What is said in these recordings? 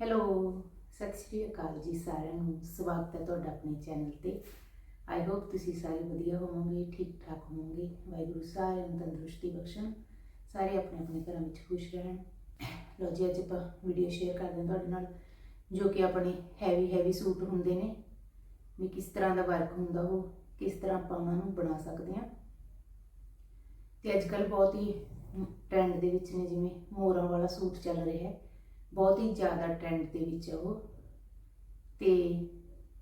Hello ਸਤਿ ਸ਼੍ਰੀ ਅਕਾਲ ਜੀ ਸਾਰਿਆਂ ਨੂੰ। ਸਵਾਗਤ ਹੈ ਤੁਹਾਡਾ ਆਪਣੇ ਚੈਨਲ ਤੇ। ਆਈ ਹੋਪ ਤੁਸੀਂ ਸਾਰੇ ਵਧੀਆ ਹੋਵੋਗੇ, ਠੀਕ ਠਾਕ ਹੋਵੋਗੇ। ਵਾਹਿਗੁਰੂ ਸਾਰਿਆਂ ਨੂੰ ਤੰਦਰੁਸਤੀ ਬਖਸ਼ਣ। ਸਾਰੇ ਆਪਣੇ ਆਪਣੇ ਘਰਾਂ ਵਿੱਚ ਖੁਸ਼ ਰਹਿਣ। ਲੋ ਜੀ, ਅੱਜ ਆਪਾਂ ਵੀਡੀਓ ਸ਼ੇਅਰ ਕਰਦੇ ਹਾਂ ਤੁਹਾਡੇ ਨਾਲ, ਜੋ ਕਿ ਆਪਣੇ ਹੈਵੀ ਹੈਵੀ ਸੂਟ ਹੁੰਦੇ ਨੇ। ਵੀ ਕਿਸ ਤਰ੍ਹਾਂ ਦਾ ਵਰਕ ਹੁੰਦਾ ਉਹ, ਕਿਸ ਤਰ੍ਹਾਂ ਆਪਾਂ ਉਹਨਾਂ ਨੂੰ ਬਣਾ ਸਕਦੇ ਹਾਂ। ਤੇ ਅੱਜ ਕੱਲ ਬਹੁਤ ਹੀ ਟ੍ਰੈਂਡ ਦੇ ਵਿੱਚ ਨੇ, ਜਿਵੇਂ ਮੋਰਾਂ ਵਾਲਾ ਸੂਟ ਚੱਲ ਰਿਹਾ ਹੈ। ਬਹੁਤ ਹੀ ਜ਼ਿਆਦਾ ਟ੍ਰੈਂਡ ਦੇ ਵਿੱਚ ਹੈ ਉਹ। ਤੇ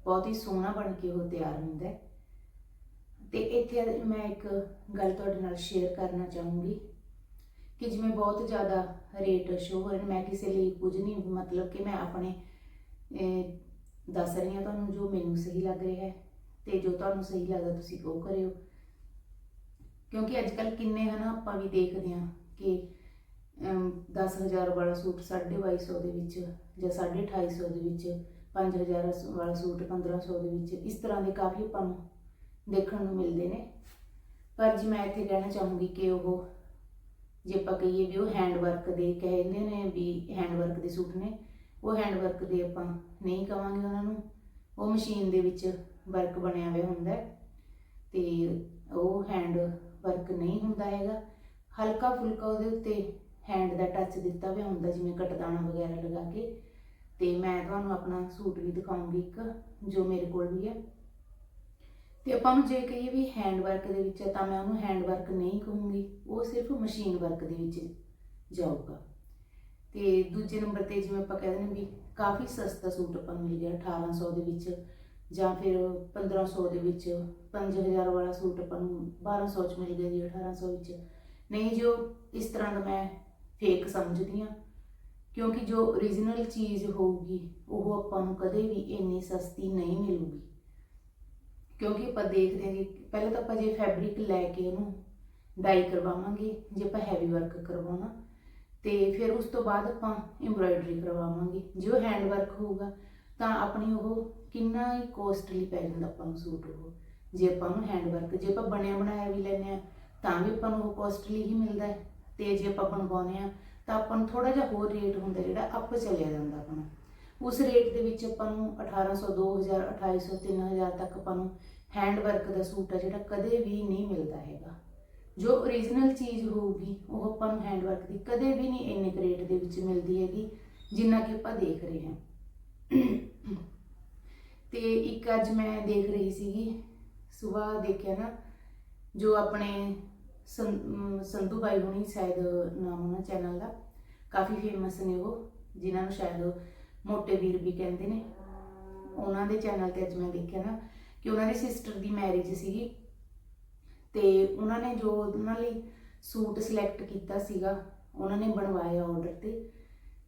ਬਹੁਤ ਹੀ ਸੋਹਣਾ ਬਣ ਕੇ ਉਹ ਤਿਆਰ ਹੁੰਦਾ ਹੈ। ਤੇ ਇੱਥੇ ਮੈਂ ਇੱਕ ਗੱਲ ਤੁਹਾਡੇ ਨਾਲ ਸ਼ੇਅਰ ਕਰਨਾ ਚਾਹੂੰਗੀ ਕਿ ਜਿਵੇਂ ਬਹੁਤ ਜ਼ਿਆਦਾ ਰੇਟ ਸ਼ੋ ਹੋ ਰਹੇ ਨੇ, ਮੈਂ ਕਿਸੇ ਲਈ ਕੁਝ ਨਹੀਂ, ਮਤਲਬ ਕਿ ਮੈਂ ਆਪਣੇ ਦੱਸ ਰਹੀ ਹਾਂ ਤੁਹਾਨੂੰ ਜੋ ਮੈਨੂੰ ਸਹੀ ਲੱਗ ਰਿਹਾ ਹੈ ਤੇ ਜੋ ਤੁਹਾਨੂੰ ਸਹੀ ਲੱਗਦਾ ਤੁਸੀਂ ਉਹ ਕਰਿਓ। ਕਿਉਂਕਿ ਅੱਜ ਕੱਲ ਕਿੰਨੇ ਹਨਾ ਆਪਾਂ ਵੀ ਦੇਖਦੇ ਹਾਂ ਕਿ 10000 ਵਾਲਾ ਸੂਟ 2250 ਦੇ ਵਿੱਚ ਜਾਂ 2850 ਦੇ ਵਿੱਚ 5000 ਵਾਲਾ ਸੂਟ 1500 ਦੇ ਵਿੱਚ, ਇਸ ਤਰ੍ਹਾਂ ਦੇ ਕਾਫੀ ਆਪਾਂ ਨੂੰ ਦੇਖਣ ਨੂੰ ਮਿਲਦੇ ਨੇ। ਪਰ ਜੀ ਮੈਂ ਇੱਥੇ ਕਹਿਣਾ ਚਾਹੂੰਗੀ ਕਿ ਉਹ, ਜੇ ਆਪਾਂ ਕਹੀਏ ਵੀ ਉਹ ਹੈਂਡ ਵਰਕ ਦੇ ਕਹਿੰਦੇ ਨੇ ਵੀ ਹੈਂਡ ਵਰਕ ਦੇ ਸੂਟ ਨੇ, ਉਹ ਹੈਂਡ ਵਰਕ ਦੇ ਆਪਾਂ ਨਹੀਂ ਕਵਾਂਗੇ ਉਹਨਾਂ ਨੂੰ। ਉਹ ਮਸ਼ੀਨ ਦੇ ਵਿੱਚ ਵਰਕ ਬਣਿਆ ਹੋਇਆ ਹੁੰਦਾ ਹੈ ਤੇ ਉਹ ਹੈਂਡ ਵਰਕ ਨਹੀਂ ਹੁੰਦਾ ਹੈਗਾ। ਹਲਕਾ ਫੁਲਕਾ ਉਹਦੇ ਉੱਤੇ ਹੈਂਡ ਦਾ ਟੱਚ ਦਿੱਤਾ ਹੋਇਆ ਹੁੰਦਾ, ਜਿਵੇਂ ਕਟਦਾਣਾ ਵਗੈਰਾ ਲਗਾ ਕੇ। ਤੇ ਮੈਂ ਤੁਹਾਨੂੰ ਆਪਣਾ ਸੂਟ ਵੀ ਦਿਖਾਉਂਗੀ ਇੱਕ, ਜੋ ਮੇਰੇ ਕੋਲ ਵੀ ਹੈ ਤੇ ਆਪਾਂ ਨੂੰ ਜੇ ਕਹੀਏ ਵੀ ਹੈਂਡ ਵਰਕ ਦੇ ਵਿੱਚ ਹੈ ਤਾਂ ਮੈਂ ਉਹਨੂੰ ਹੈਂਡ ਵਰਕ ਨਹੀਂ ਕਹੂੰਗੀ, ਉਹ ਸਿਰਫ ਮਸ਼ੀਨ ਵਰਕ ਦੇ ਵਿੱਚ ਜਾਊਗਾ। ਤੇ ਦੂਜੇ ਨੰਬਰ ਤੇ ਜਿਵੇਂ ਆਪਾਂ ਕਹਿੰਦੇ ਨੇ ਵੀ ਕਾਫੀ ਸਸਤਾ ਸੂਟ ਆਪਾਂ ਨੂੰ ਮਿਲ ਗਿਆ 1800 ਦੇ ਵਿੱਚ, ਜਾਂ ਫਿਰ 1500 ਦੇ ਵਿੱਚ 5000 ਵਾਲਾ ਸੂਟ ਆਪਾਂ ਨੂੰ 1200 ਚ ਮਿਲ ਗਿਆ ਜੀ 1800 ਵਿੱਚ। ਨਹੀਂ ਜੋ ਇਸ ਤਰ੍ਹਾਂ ਦਾ ਮੈਂ ਫੇਕ ਸਮਝਦੀ ਹਾਂ। ਕਿਉਂਕਿ ਜੋ origignal ਚੀਜ਼ ਹੋਊਗੀ, ਉਹ ਆਪਾਂ ਨੂੰ ਕਦੇ ਵੀ ਇੰਨੀ ਸਸਤੀ ਨਹੀਂ ਮਿਲੂਗੀ। ਕਿਉਂਕਿ ਆਪਾਂ ਦੇਖਦੇ ਹਾਂ ਜੀ ਪਹਿਲਾਂ ਤਾਂ ਆਪਾਂ ਜੇ ਫੈਬਰਿਕ ਲੈ ਕੇ ਇਹਨੂੰ ਡਾਈ ਕਰਵਾਵਾਂਗੇ, ਜੇ ਆਪਾਂ ਹੈਵੀ ਵਰਕ ਕਰਵਾਉਣਾ, ਤੇ ਫਿਰ ਉਸ ਤੋਂ ਬਾਅਦ ਆਪਾਂ ਐਮਬ੍ਰਾਇਡਰੀ ਕਰਵਾਵਾਂਗੇ। ਜੇ ਉਹ ਹੈਂਡ ਵਰਕ ਹੋਊਗਾ, ਤਾਂ ਆਪਣੀ ਉਹ ਕਿੰਨਾ ਹੀ ਕੋਸਟਲੀ ਪੈ ਜਾਂਦਾ ਆਪਾਂ ਨੂੰ ਸੂਟ ਉਹ। ਜੇ ਆਪਾਂ ਨੂੰ ਹੈਂਡ ਵਰਕ ਜੇ ਆਪਾਂ ਬਣਿਆ ਬਣਾਇਆ ਵੀ ਲੈਨੇ ਆ ਤਾਂ ਵੀ ਆਪਾਂ ਨੂੰ ਉਹ ਕੋਸਟਲੀ ਹੀ ਮਿਲਦਾ ਹੈ। ਤੇ ਜੇ ਆਪਾਂ ਬਣਵਾਉਂਦੇ ਆ ਤਾਂ ਆਪਾਂ ਨੂੰ ਥੋੜਾ ਜਿਹਾ ਹੋਰ ਰੇਟ ਹੁੰਦਾ ਜਿਹੜਾ ਅੱਪ ਚਲਿਆ ਜਾਂਦਾ ਆਪਣਾ ਉਸ ਰੇਟ ਦੇ ਵਿੱਚ ਆਪਾਂ ਨੂੰ 1800 2000 2800 3000 ਤੱਕ ਆਪਾਂ ਨੂੰ ਹੈਂਡ ਵਰਕ ਦਾ ਸੂਟ ਆ ਜਿਹੜਾ ਕਦੇ ਵੀ ਨਹੀਂ ਮਿਲਦਾ ਹੈਗਾ। ਜੋ origignal ਚੀਜ਼ ਹੋਊਗੀ, ਉਹ ਆਪਾਂ ਨੂੰ ਹੈਂਡ ਵਰਕ ਦੀ ਕਦੇ ਵੀ ਨਹੀਂ ਇੰਨੇ ਕੁ ਰੇਟ ਦੇ ਵਿੱਚ ਮਿਲਦੀ ਹੈਗੀ, ਜਿੰਨਾ ਕਿ ਆਪਾਂ ਦੇਖ ਰਹੇ ਹਾਂ। ਤੇ ਇੱਕ ਅੱਜ ਮੈਂ ਦੇਖ ਰਹੀ ਸੀਗੀ ਸਵੇਰ ਦੇਖਿਆ ਨਾ, ਜੋ ਆਪਣੇ ਸੰ- ਅਮ, ਸੰਧੂ ਬਾਈ ਹੁਣੀ ਸ਼ਾਇਦ ਨਾਮ ਉਹਨਾਂ ਚੈਨਲ ਦਾ। ਕਾਫੀ ਫੇਮਸ ਨੇ ਉਹ, ਜਿਨ੍ਹਾਂ ਨੂੰ ਸ਼ਾਇਦ ਮੋਟੇ ਵੀਰ ਵੀ ਕਹਿੰਦੇ ਨੇ। ਉਹਨਾਂ ਦੇ ਚੈਨਲ ਤੇ ਅੱਜ ਮੈਂ ਦੇਖਿਆ ਨਾ ਕਿ ਉਹਨਾਂ ਦੀ ਸਿਸਟਰ ਦੀ ਮੈਰਿਜ ਸੀਗੀ। ਤੇ ਉਹਨਾਂ ਨੇ ਜੋ ਉਹਨਾਂ ਲਈ ਸੂਟ ਸਿਲੈਕਟ ਕੀਤਾ ਸੀਗਾ, ਉਹਨਾਂ ਨੇ ਬਣਵਾਇਆ ਆਰਡਰ ਤੇ।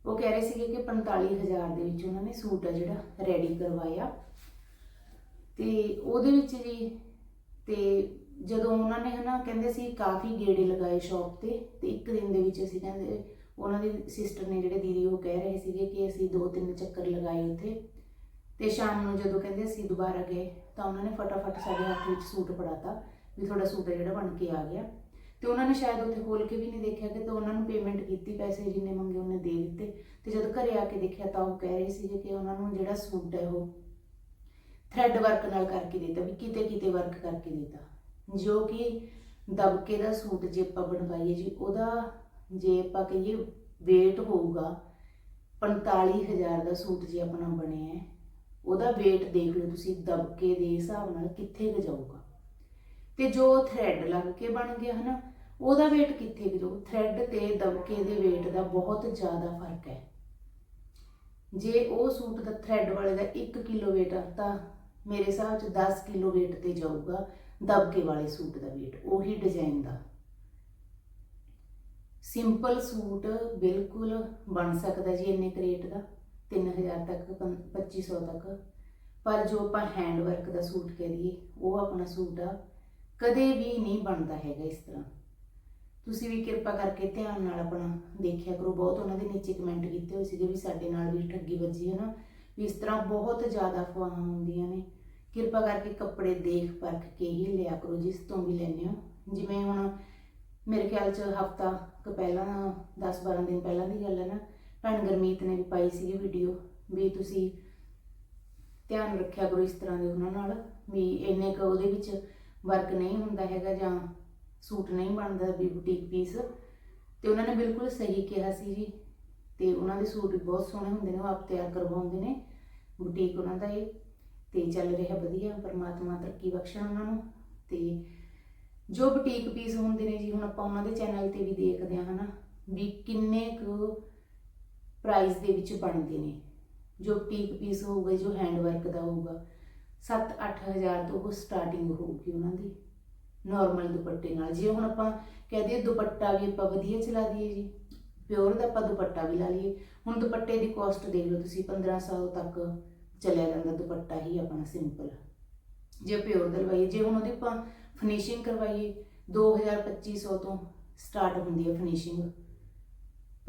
ਉਹ ਕਹਿ ਰਹੇ ਸੀਗੇ ਕਿ 45000 ਦੇ ਵਿੱਚ ਉਹਨਾਂ ਨੇ ਸੂਟ ਆ ਜਿਹੜਾ ਰੈਡੀ ਕਰਵਾਇਆ। ਤੇ ਉਹਦੇ ਵਿੱਚ ਜੀ, ਤੇ ਜਦੋਂ ਉਹਨਾਂ ਨੇ ਹਨਾ, ਕਹਿੰਦੇ ਸੀ ਕਾਫੀ ਗੇੜੇ ਲਗਾਏ ਸ਼ਾਪ ਤੇ ਤੇ ਇੱਕ ਦਿਨ ਦੇ ਵਿੱਚ ਅਸੀਂ ਕਹਿੰਦੇ, ਉਹਨਾਂ ਦੀ ਸਿਸਟਰ ਨੇ ਜਿਹੜੇ ਦੀਦੀ ਉਹ ਕਹਿ ਰਹੇ ਸੀਗੇ ਕਿ ਅਸੀਂ ਦੋ ਤਿੰਨ ਚੱਕਰ ਲਗਾਏ ਉੱਥੇ। ਤੇ ਸ਼ਾਮ ਨੂੰ ਜਦੋਂ ਕਹਿੰਦੇ ਅਸੀਂ ਦੁਬਾਰਾ ਗਏ, ਤਾਂ ਉਹਨਾਂ ਨੇ ਫਟਾਫਟ ਸਾਡੇ ਹੱਥ ਵਿੱਚ ਸੂਟ ਫੜਾਤਾ, ਵੀ ਤੁਹਾਡਾ ਸੂਟ ਹੈ ਜਿਹੜਾ ਬਣ ਕੇ ਆ ਗਿਆ। ਤੇ ਉਹਨਾਂ ਨੇ ਸ਼ਾਇਦ ਉੱਥੇ ਖੋਲ ਕੇ ਵੀ ਨਹੀਂ ਦੇਖਿਆ ਕਿ ਤਾਂ ਉਹਨਾਂ ਨੂੰ ਪੇਮੈਂਟ ਕੀਤੀ ਪੈਸੇ ਜਿੰਨੇ ਮੰਗੇ ਉਹਨੇ ਦੇ ਦਿੱਤੇ। ਤੇ ਜਦੋਂ ਘਰੇ ਆ ਕੇ ਦੇਖਿਆ ਤਾਂ ਉਹ ਕਹਿ ਰਹੇ ਸੀਗੇ ਕਿ ਉਹਨਾਂ ਨੂੰ ਜਿਹੜਾ ਸੂਟ ਹੈ ਉਹ ਥ੍ਰੈਡ ਵਰਕ ਨਾਲ ਕਰਕੇ ਦਿੱਤਾ, ਵੀ ਕਿਤੇ ਕਿਤੇ ਵਰਕ ਕਰਕੇ ਦਿੱਤਾ। ਜੋ ਕਿ ਦਬਕੇ ਦਾ ਸੂਟ ਜੇ ਆਪਾਂ ਬਣਵਾਈਏ ਜੀ, ਉਹਦਾ ਜੇ ਆਪਾਂ ਕਹੀਏ weight ਹੋਊਗਾ 45000 ਦਾ ਸੂਟ ਜੇ ਆਪਣਾ ਬਣਿਆ ਹੈ, ਉਹਦਾ weight ਦੇਖ ਲਓ ਤੁਸੀਂ, ਦਬਕੇ ਦੇ ਹਿਸਾਬ ਨਾਲ ਕਿੱਥੇ ਕੁ ਜਾਊਗਾ। ਤੇ ਜੋ ਥ੍ਰੈਡ ਲੱਗ ਕੇ ਬਣ ਗਿਆ ਹਨਾ, ਉਹਦਾ weight ਕਿੱਥੇ ਕੁ ਜਾਊ? ਥ੍ਰੈਡ ਤੇ ਦਬਕੇ ਦੇ weight ਦਾ ਬਹੁਤ ਜ਼ਿਆਦਾ ਫ਼ਰਕ ਹੈ। ਜੇ ਉਹ ਸੂਟ ਦਾ ਥ੍ਰੈਡ ਵਾਲੇ ਦਾ 1 ਕਿਲੋ weight ਆ, ਤਾਂ ਮੇਰੇ ਹਿਸਾਬ 'ਚ 10 ਕਿਲੋ weight ਤੇ ਜਾਊਗਾ। ਦਬਕੇ ਵਾਲੇ ਸੂਟ ਦਾ ਵੇਟ ਉਹੀ ਡਿਜ਼ਾਈਨ ਦਾ। ਸਿੰਪਲ ਸੂਟ ਬਿਲਕੁਲ ਬਣ ਸਕਦਾ ਜੀ ਇੰਨੇ ਕੁ ਰੇਟ ਦਾ 3000 ਤੱਕ, ਪੰ- 2500 ਤੱਕ। ਪਰ ਜੋ ਆਪਾਂ ਹੈਂਡ ਵਰਕ ਦਾ ਸੂਟ ਕਹਿ ਦਈਏ ਉਹ ਆਪਣਾ ਸੂਟ ਆ, ਕਦੇ ਵੀ ਨਹੀਂ ਬਣਦਾ ਹੈਗਾ ਇਸ ਤਰ੍ਹਾਂ। ਤੁਸੀਂ ਵੀ ਕਿਰਪਾ ਕਰਕੇ ਧਿਆਨ ਨਾਲ ਆਪਣਾ ਦੇਖਿਆ ਕਰੋ, ਬਹੁਤ ਉਹਨਾਂ ਦੇ ਨੀਚੇ ਕਮੈਂਟ ਕੀਤੇ ਹੋਏ ਸੀਗੇ ਵੀ ਸਾਡੇ ਨਾਲ ਵੀ ਠੱਗੀ ਵੱਜੀ ਹੈ ਨਾ, ਵੀ ਇਸ ਤਰ੍ਹਾਂ ਬਹੁਤ ਜ਼ਿਆਦਾ ਅਫਵਾਹਾਂ ਹੁੰਦੀਆਂ ਨੇ। ਕਿਰਪਾ ਕਰਕੇ ਕੱਪੜੇ ਦੇਖ ਪਰਖ ਕੇ ਹੀ ਲਿਆ ਕਰੋ, ਜਿਸ ਤੋਂ ਵੀ ਲੈਣੇ ਹੋ। ਜਿਵੇਂ ਹੁਣ ਮੇਰੇ ਖਿਆਲ ਚ ਹਫਤਾ ਕੁ ਪਹਿਲਾਂ 10 12 ਦਿਨ ਪਹਿਲਾਂ ਦੀ ਗੱਲ ਹੈ ਨਾ, ਭੈਣ ਗਰਮੀਤ ਨੇ ਵੀ ਪਾਈ ਸੀਗੀ ਵੀਡੀਓ ਵੀ ਤੁਸੀਂ ਧਿਆਨ ਰੱਖਿਆ ਕਰੋ ਇਸ ਤਰ੍ਹਾਂ ਦੇ ਉਹਨਾਂ ਨਾਲ, ਵੀ ਇੰਨੇ ਕੁ ਉਹਦੇ ਵਿੱਚ ਵਰਕ ਨਹੀਂ ਹੁੰਦਾ ਹੈਗਾ ਜਾਂ ਸੂਟ ਨਹੀਂ ਬਣਦਾ ਵੀ ਬੁਟੀਕ ਪੀਸ ਤੇ ਉਹਨਾਂ ਨੇ ਬਿਲਕੁਲ ਸਹੀ ਕਿਹਾ ਸੀ ਜੀ। ਤੇ ਉਹਨਾਂ ਦੇ ਸੂਟ ਵੀ ਬਹੁਤ ਸੋਹਣੇ ਹੁੰਦੇ ਨੇ, ਉਹ ਆਪ ਤਿਆਰ ਕਰਵਾਉਂਦੇ ਨੇ। ਬੁਟੀਕ ਉਹਨਾਂ ਦਾ ਇਹ ਤੇ ਚੱਲ ਰਿਹਾ ਵਧੀਆ, ਪਰਮਾਤਮਾ ਤਰੱਕੀ ਬਖਸ਼ਣ ਉਹਨਾਂ ਨੂੰ। ਤੇ ਜੋ ਬੁਟੀਕ ਪੀਸ ਹੁੰਦੇ ਨੇ ਜੀ, ਹੁਣ ਆਪਾਂ ਉਹਨਾਂ ਦੇ ਚੈਨਲ ਤੇ ਵੀ ਦੇਖਦੇ ਹਾਂ ਹਨਾ, ਵੀ ਕਿੰਨੇ ਕੁ ਪ੍ਰਾਈਸ ਦੇ ਵਿੱਚ ਬਣਦੇ ਨੇ। ਜੋ ਬੁਟੀਕ ਪੀਸ ਹੋਊਗਾ, ਜੋ ਹੈਂਡ ਵਰਕ ਦਾ ਹੋਊਗਾ 7-8000 ਤੋਂ ਉਹ ਸਟਾਰਟਿੰਗ ਹੋਊਗੀ ਉਹਨਾਂ ਦੀ ਨਾਰਮਲ ਦੁਪੱਟੇ ਨਾਲ। ਜੇ ਹੁਣ ਆਪਾਂ ਕਹਿ ਦਈਏ ਦੁਪੱਟਾ ਵੀ ਆਪਾਂ ਵਧੀਆ ਚਲਾ ਦਈਏ ਜੀ ਪਿਓਰ ਦਾ ਆਪਾਂ ਦੁਪੱਟਾ ਵੀ ਲਾ ਲਈਏ। ਹੁਣ ਦੁਪੱਟੇ ਦੀ ਕੋਸਟ ਦੇਖ ਲਓ ਤੁਸੀਂ 1500 ਤੱਕ ਚਲਿਆ ਜਾਂਦਾ ਦੁਪੱਟਾ ਹੀ ਆਪਣਾ ਸਿੰਪਲ ਜੇ ਪਿਓਰ ਦਾ ਜੇ ਹੁਣ ਉਹਦੀ ਆਪਾਂ ਫਿਨਿਸ਼ਿੰਗ ਕਰਵਾਈਏ 2000 2500 ਤੋਂ ਸਟਾਰਟ ਹੁੰਦੀ ਹੈ ਫਿਨਿਸ਼ਿੰਗ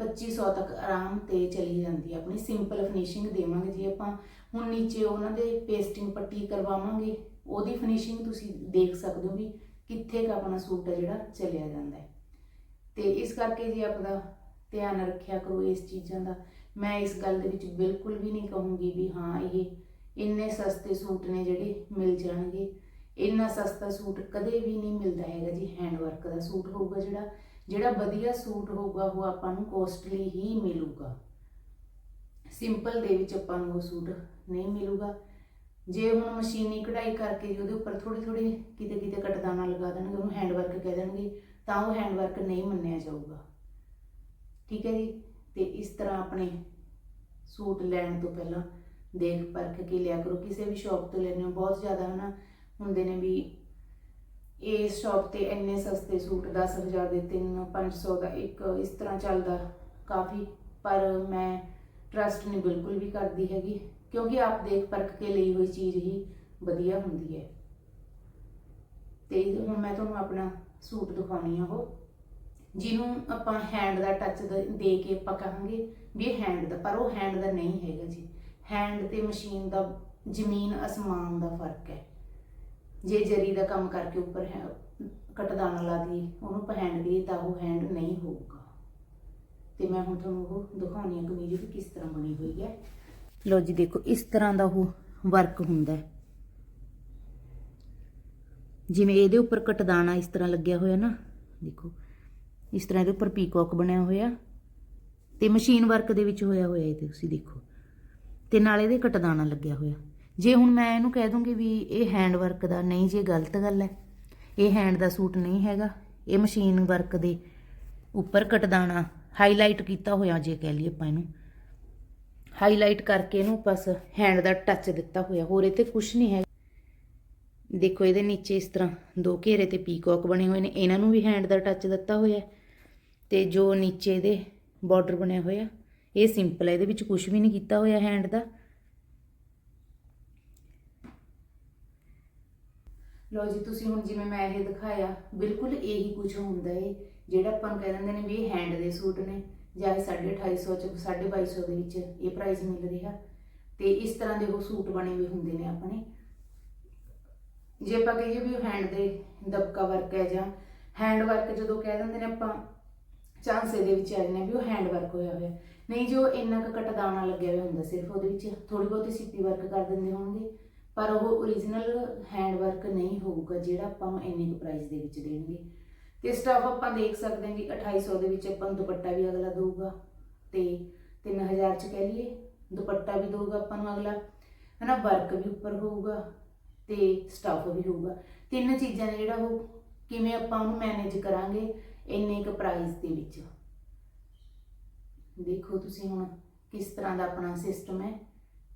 2500 ਤੱਕ ਆਰਾਮ ਤੇ ਚਲੀ ਜਾਂਦੀ ਹੈ। ਆਪਣੀ ਸਿੰਪਲ ਫਿਨਿਸ਼ਿੰਗ ਦੇਵਾਂਗੇ। ਜੇ ਆਪਾਂ ਹੁਣ ਨੀਚੇ ਉਹਨਾਂ ਦੇ ਪੇਸਟਿੰਗ ਪੱਟੀ ਕਰਵਾਵਾਂਗੇ, ਉਹਦੀ ਫਿਨਿਸ਼ਿੰਗ ਤੁਸੀਂ ਦੇਖ ਸਕਦੇ ਹੋ ਵੀ ਕਿੱਥੇ ਕ ਆਪਣਾ ਸੂਟ ਹੈ ਜਿਹੜਾ ਚਲਿਆ ਜਾਂਦਾ ਹੈ। ਤੇ ਇਸ ਕਰਕੇ ਜੀ ਆਪਦਾ ਧਿਆਨ ਰੱਖਿਆ ਕਰੋ ਇਸ ਚੀਜ਼ਾਂ ਦਾ ਮੈਂ ਇਸ ਗੱਲ ਦੇ ਵਿੱਚ ਬਿਲਕੁਲ ਵੀ ਨਹੀਂ ਕਹੂੰਗੀ ਵੀ ਹਾਂ, ਇਹ ਇੰਨੇ ਸਸਤੇ ਸੂਟ ਨੇ ਜਿਹੜੇ ਮਿਲ ਜਾਣਗੇ। ਇੰਨਾ ਸਸਤਾ ਸੂਟ ਕਦੇ ਵੀ ਨਹੀਂ ਮਿਲਦਾ ਹੈਗਾ ਜੀ ਹੈਂਡ ਵਰਕ ਦਾ ਸੂਟ ਹੋਊਗਾ ਜਿਹੜਾ ਜਿਹੜਾ ਵਧੀਆ ਸੂਟ ਹੋਊਗਾ, ਉਹ ਆਪਾਂ ਨੂੰ ਕੋਸਟਲੀ ਹੀ ਮਿਲੂਗਾ। ਸਿੰਪਲ ਦੇ ਵਿੱਚ ਆਪਾਂ ਨੂੰ ਉਹ ਸੂਟ ਨਹੀਂ ਮਿਲੂਗਾ। ਜੇ ਹੁਣ ਮਸ਼ੀਨੀ ਕਢਾਈ ਕਰਕੇ ਜੀ ਉਹਦੇ ਉੱਪਰ ਥੋੜੀ ਥੋੜੀ ਕਿਤੇ ਕਿਤੇ ਕਟਦਾਨਾ ਲਗਾ ਦੇਣਗੇ, ਉਹਨੂੰ ਹੈਂਡ ਵਰਕ ਕਹਿ ਦੇਣਗੇ, ਤਾਂ ਉਹ ਹੈਂਡ ਵਰਕ ਨਹੀਂ ਮੰਨਿਆ ਜਾਊਗਾ। ਠੀਕ ਹੈ ਜੀ? ਤੇ ਇਸ ਤਰ੍ਹਾਂ ਆਪਣੇ ਸੂਟ ਲੈਣ ਤੋਂ ਪਹਿਲਾਂ ਦੇਖ ਪਰਖ ਕੇ ਲਿਆ ਕਰੋ। ਕਿਸੇ ਵੀ ਸ਼ਾਪ ਤੋਂ ਲੈਣੇ ਹੋ, ਬਹੁਤ ਜ਼ਿਆਦਾ ਹਨਾ ਹੁੰਦੇ ਨੇ ਵੀ ਇਸ ਸ਼ਾਪ ਤੇ ਇੰਨੇ ਸਸਤੇ ਸੂਟ 10000 ਦੇ ਤਿੰਨ 500 ਦਾ ਇੱਕ ਇਸ ਤਰ੍ਹਾਂ ਚੱਲਦਾ ਕਾਫੀ, ਪਰ ਮੈਂ ਟਰਸਟ ਨਹੀਂ ਬਿਲਕੁਲ ਵੀ ਕਰਦੀ ਹੈਗੀ, ਕਿਉਂਕਿ ਆਪ ਦੇਖ ਪਰਖ ਕੇ ਲਈ ਹੋਈ ਚੀਜ਼ ਹੀ ਵਧੀਆ ਹੁੰਦੀ ਹੈ। ਤੇ ਹੁਣ ਮੈਂ ਤੁਹਾਨੂੰ ਆਪਣਾ ਸੂਟ ਦਿਖਾਉਣੀ ਆ ਉਹ। ਜਿਹਨੂੰ ਆਪਾਂ ਹੈਂਡ ਦਾ ਟੱਚ ਦੇ ਕੇ ਆਪਾਂ ਕਹਾਂਗੇ ਵੀ ਇਹ ਹੈਂਡ ਦਾ, ਪਰ ਉਹ ਹੈਂਡ ਦਾ ਨਹੀਂ ਹੈਗਾ ਜੀ। ਹੈਂਡ ਤੇ ਮਸ਼ੀਨ ਦਾ, ਜ਼ਮੀਨ, ਅਸਮਾਨ ਦਾ ਫ਼ਰਕ ਹੈ। ਜੇ ਜਰੀ ਦਾ ਕੰਮ ਕਰਕੇ ਉੱਪਰ ਹੈ ਕਟਦਾਨਾ ਲਾ ਦੀ ਉਹਨੂੰ ਆਪਾਂ ਦੀ ਤਾਂ ਉਹ ਹੈਂਡ ਨਹੀਂ ਹੋਊਗਾ। ਤੇ ਮੈਂ ਹੁਣ ਤੁਹਾਨੂੰ ਉਹ ਦਿਖਾਉਣੀ ਹੈ ਕਮੀਜ਼ ਵੀ ਕਿਸ ਤਰ੍ਹਾਂ ਬਣੀ ਹੋਈ ਹੈ। ਲੋ ਜੀ, ਦੇਖੋ, ਇਸ ਤਰ੍ਹਾਂ ਦਾ ਉਹ ਵਰਕ ਹੁੰਦਾ ਹੈ। ਜਿਵੇਂ ਇਹਦੇ ਉੱਪਰ ਕਟਦਾਨਾ ਇਸ ਤਰ੍ਹਾਂ ਲੱਗਿਆ ਹੋਇਆ ਨਾ, ਦੇਖੋ। ਇਸ ਤਰ੍ਹਾਂ ਇਹਦੇ ਉੱਪਰ ਪੀਕੌਕ ਬਣਿਆ ਹੋਇਆ। ਤੇ ਮਸ਼ੀਨ ਵਰਕ ਦੇ ਵਿੱਚ ਹੋਇਆ ਹੋਇਆ ਇਹ ਤੁਸੀਂ ਦੇਖੋ। ਤੇ ਨਾਲ ਇਹਦੇ ਕਟਦਾਨਾ ਲੱਗਿਆ ਹੋਇਆ। ਜੇ ਹੁਣ ਮੈਂ ਇਹਨੂੰ ਕਹਿ ਦੂੰਗੀ ਵੀ ਇਹ ਹੈਂਡ ਵਰਕ ਦਾ ਨਹੀਂ, ਜੇ ਗਲਤ ਗੱਲ ਹੈ, ਇਹ ਹੈਂਡ ਦਾ ਸੂਟ ਨਹੀਂ ਹੈਗਾ, ਇਹ ਮਸ਼ੀਨ ਵਰਕ ਦੇ ਉੱਪਰ ਕਟਦਾਨਾ ਹਾਈਲਾਈਟ ਕੀਤਾ ਹੋਇਆ ਜੇ ਕਹਿ ਲਈਏ ਆਪਾਂ ਇਹਨੂੰ। ਹਾਈਲਾਈਟ ਕਰਕੇ ਇਹਨੂੰ ਬਸ ਹੈਂਡ ਦਾ ਟੱਚ ਦਿੱਤਾ ਹੋਇਆ, ਹੋਰ ਇਹ ਤੇ ਕੁਝ ਨਹੀਂ ਹੈ। ਦੇਖੋ ਇਹਦੇ ਨੀਚੇ ਇਸ ਤਰ੍ਹਾਂ ਦੋ ਘੇਰੇ ਤੇ ਪੀਕੌਕ ਬਣੇ ਹੋਏ ਨੇ, ਇਹਨਾਂ ਨੂੰ ਵੀ ਹੈਂਡ ਦਾ ਟੱਚ ਦਿੱਤਾ ਹੋਇਆ ਤੇ ਜੋ ਨੀਚੇ ਦੇ ਬਾਰਡਰ ਬਣਿਆ ਹੋਇਆ ਇਹ ਸਿੰਪਲ ਹੈ ਇਹਦੇ ਵਿੱਚ ਕੁਝ ਵੀ ਨਹੀਂ ਕੀਤਾ ਹੋਇਆ ਹੈਂਡ ਦਾ। ਲੋ ਜੀ, ਤੁਸੀਂ ਹੁਣ ਜਿਵੇਂ ਮੈਂ ਇਹ ਦਿਖਾਇਆ, ਬਿਲਕੁਲ ਇਹੀ ਕੁਝ ਹੁੰਦਾ ਏ, ਜਿਹੜਾ ਆਪਾਂ ਕਹਿ ਦਿੰਦੇ ਨੇ ਵੀ ਇਹ ਹੈਂਡ ਦੇ ਸੂਟ ਨੇ, ਜਾਂ ਇਹ 250 ਚ 2250 ਦੇ ਵਿੱਚ ਇਹ ਪ੍ਰਾਈਸ ਮਿਲ ਰਿਹਾ। ਤੇ ਇਸ ਤਰ੍ਹਾਂ ਦੇ ਉਹ ਸੂਟ ਬਣੇ ਹੋਏ ਹੁੰਦੇ ਨੇ ਆਪਣੇ। ਜੇ ਆਪਾਂ ਕਹੀਏ ਵੀ ਹੈਂਡ ਦੇ ਦਬਕਾ ਵਰਕ ਹੈ ਜਾਂ ਹੈਂਡ ਵਰਕ ਜਦੋਂ ਕਹਿ ਦਿੰਦੇ ਨੇ ਆਪਾਂ ਚਾਂਸੇ ਦੇ ਵਿੱਚ ਆ ਜਾਂਦੇ ਵੀ ਉਹ ਹੈਂਡ ਵਰਕ ਹੋਇਆ ਹੋਇਆ। ਨਹੀਂ ਜੋ ਇੰਨਾ ਕੁ ਕਟਦਾਨਾ ਲੱਗਿਆ ਹੋਇਆ ਹੁੰਦਾ, ਸਿਰਫ ਉਹਦੇ ਵਿੱਚ ਥੋੜੀ ਬਹੁਤੀ ਸਿੱਪੀ ਵਰਕ ਕਰ ਦਿੰਦੇ ਹੋਣਗੇ। ਪਰ ਉਹ ਓਰੀਜਨਲ ਹੈਂਡ ਵਰਕ ਨਹੀਂ ਹੋਊਗਾ, ਜਿਹੜਾ ਆਪਾਂ ਨੂੰ ਇੰਨੇ ਕੁ ਪ੍ਰਾਈਸ ਦੇ ਵਿੱਚ ਦੇਣਗੇ। ਤੇ ਸਟਾਫ ਆਪਾਂ ਦੇਖ ਸਕਦੇ ਹਾਂ ਕਿ 2800 ਦੇ ਵਿੱਚ ਆਪਾਂ ਨੂੰ ਦੁਪੱਟਾ ਵੀ ਅਗਲਾ ਦਊਗਾ। ਤੇ 3000 ਚ ਕਹਿ ਲਈਏ, ਦੁਪੱਟਾ ਵੀ ਦਊਗਾ ਆਪਾਂ ਨੂੰ ਅਗਲਾ। ਹਨਾ ਵਰਕ ਵੀ ਉੱਪਰ ਹੋਊਗਾ ਤੇ ਸਟਾਫ ਵੀ ਹੋਊਗਾ। ਤਿੰਨ ਚੀਜ਼ਾਂ ਨੇ ਜਿਹੜਾ ਉਹ ਕਿਵੇਂ ਆਪਾਂ ਉਹਨੂੰ ਮੈਨੇਜ ਕਰਾਂਗੇ ਇੰਨੇ ਕੁ ਪ੍ਰਾਈਸ ਦੇ ਵਿੱਚ। ਦੇਖੋ ਤੁਸੀਂ ਹੁਣ ਕਿਸ ਤਰ੍ਹਾਂ ਦਾ ਆਪਣਾ ਸਿਸਟਮ ਹੈ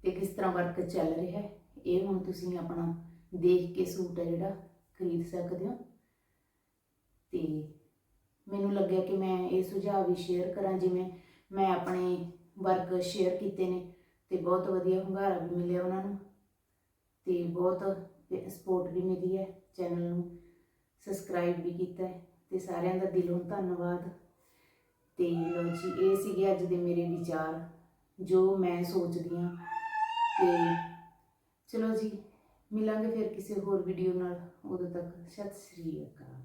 ਤੇ ਕਿਸ ਤਰ੍ਹਾਂ ਵਰਕ ਚੱਲ ਰਿਹਾ ਹੈ। ਇਹ ਹੁਣ ਤੁਸੀਂ ਆਪਣਾ ਦੇਖ ਕੇ ਸੂਟ ਹੈ ਜਿਹੜਾ ਖਰੀਦ ਸਕਦੇ ਹੋ। ਤੇ ਮੈਨੂੰ ਲੱਗਿਆ ਕਿ ਮੈਂ ਇਹ ਸੁਝਾਅ ਵੀ ਸ਼ੇਅਰ ਕਰਾਂ, ਜਿਵੇਂ ਮੈਂ ਆਪਣੇ ਵਰਕ ਸ਼ੇਅਰ ਕੀਤੇ ਨੇ ਤੇ ਬਹੁਤ ਵਧੀਆ ਹੁੰਗਾਰਾ ਵੀ ਮਿਲਿਆ ਉਹਨਾਂ ਨੂੰ। ਤੇ ਬਹੁਤ ਸਪੋਰਟ ਵੀ ਮਿਲੀ ਹੈ ਚੈਨਲ ਨੂੰ ਸਬਸਕ੍ਰਾਈਬ ਵੀ ਕੀਤਾ ਹੈ। ਤੇ ਸਾਰਿਆਂ ਦਾ ਦਿਲੋਂ ਧੰਨਵਾਦ। ਤੇ ਲੋ ਜੀ, ਇਹ ਸੀਗੇ ਅੱਜ ਦੇ ਮੇਰੇ ਵਿਚਾਰ, ਜੋ ਮੈਂ ਸੋਚਦੀ ਹਾਂ। ਤੇ ਚਲੋ ਜੀ, ਮਿਲਾਂਗੇ ਫਿਰ ਕਿਸੇ ਹੋਰ ਵੀਡੀਓ ਨਾਲ। ਉਦੋਂ ਤੱਕ ਸਤਿ ਸ੍ਰੀ ਅਕਾਲ।